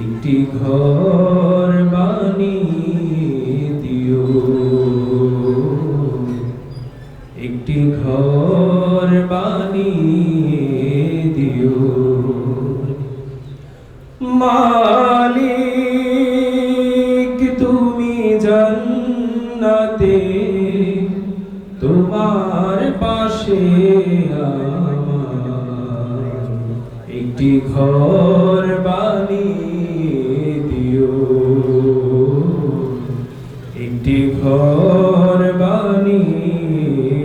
একটি ঘর একটি ঘর বানিয়ে দিও। মালিক, তুমি জান্নাতে, তোমার পাশে একটি ঘর বানিয়ে দিও। একটি ঘর বানিয়ে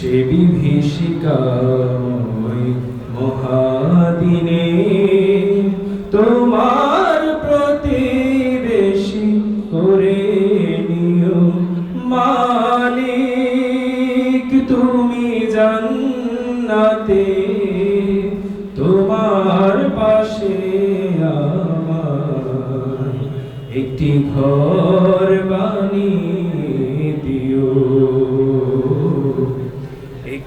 সে বিভীষিকাময় মহাদিনে তোমার প্রতিবেশী করে নিও মালিক, তুমি জান্নাতে, তোমার পাশে আমার একটি ঘর বানিয়ে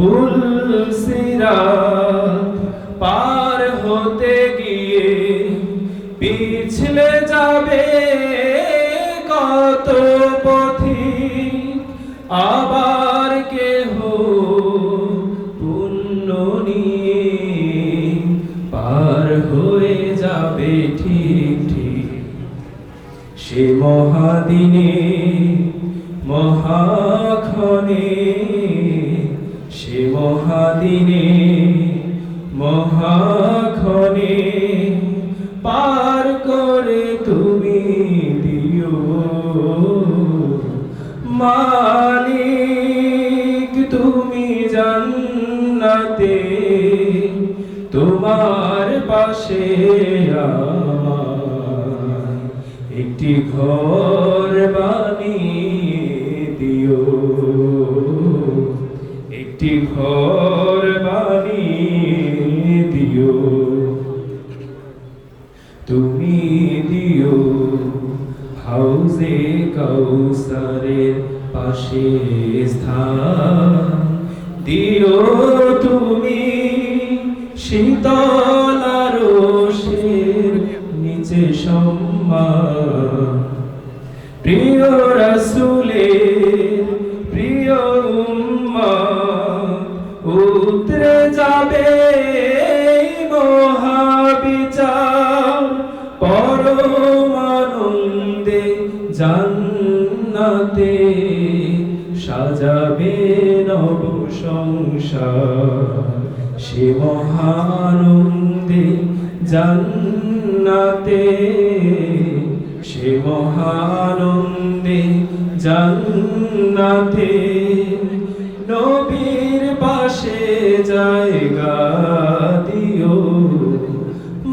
পুলসিরা পার হতে গিয়ে পিছলে যাবে কত পথি? আবার কেহ পুণ্য পার হয়ে যাবে ঠিক ঠিক। সে মহাদিনে, মহাক্ষণে সে মহাদিনে মহাক্ষণে পার করে তুমি দিও। মালিক, তুমি জান্নাতে, তোমার পাশে একটি ঘর বানিয়ে একটি ঘর বানিয়ে দিও। তুমি দিও হাউজে কৌসারের পাশে স্থান। দিও তুমি শীতল রোষের নিচে সম্মান। নব সংসার সে মহানন্দে জান্নাতে সে মহানন্দে জান্নাতে। নবীর পাশে জায়গা দিও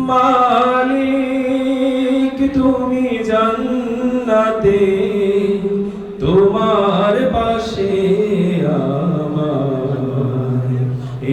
মালিক